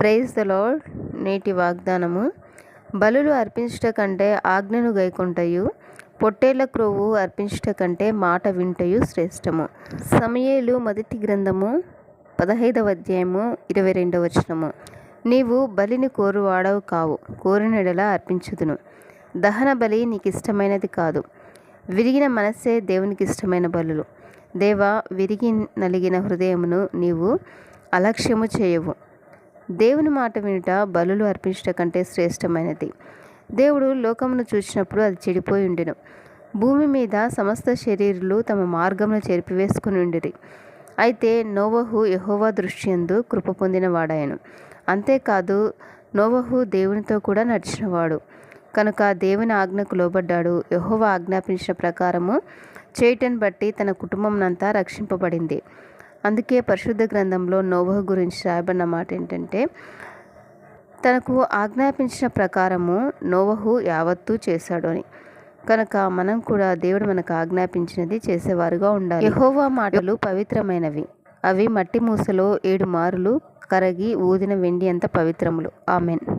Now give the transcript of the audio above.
Praise the నేటి వాగ్దానము. బలులు అర్పించుట కంటే ఆజ్ఞను గైకొంటయు. పొట్టేళ్ళ క్రొవ్వు అర్పించుట కంటే మాట వింటయు శ్రేష్టము. సమయేలు మొదటి గ్రంథము పదహైదవ అధ్యాయము ఇరవై రెండవ వచనము. నీవు బలిని కోరువాడవు కావు కోరినడలా అర్పించుదును. దహన బలి నీకు ఇష్టమైనది కాదు. విరిగిన మనస్సే దేవునికి ఇష్టమైన బలులు. దేవా విరిగి నలిగిన హృదయమును నీవు అలక్ష్యము చేయవు. దేవుని మాట వినుట బలులు అర్పించుట కంటే శ్రేష్టమైనది. దేవుడు లోకమును చూసినప్పుడు అది చెడిపోయి ఉండెను. భూమి మీద సమస్త శరీరులు తమ మార్గమును చెరిపివేసుకుని ఉండిరి. అయితే నోవహు యహోవా దృష్టియందు కృప పొందిన వాడాయను అంతేకాదు నోవహు దేవునితో కూడా నడిచినవాడు. కనుక దేవుని ఆజ్ఞకు లోబడ్డాడు. యహోవా ఆజ్ఞాపించిన ప్రకారము చేయటని బట్టి తన కుటుంబంనంతా రక్షింపబడింది. అందుకే పరిశుద్ధ గ్రంథంలో నోవహ గురించి రాయబడిన మాట ఏంటంటే తనకు ఆజ్ఞాపించిన ప్రకారము నోవహు యావత్తు చేశాడు అని. కనుక మనం కూడా దేవుడు మనకు ఆజ్ఞాపించినది చేసేవారుగా ఉండాలి. యహోవా మాటలు పవిత్రమైనవి. అవి మట్టి మూసలో ఏడు మారులు కరగి ఊదిన వెండి అంత పవిత్రములు. ఆమెన్.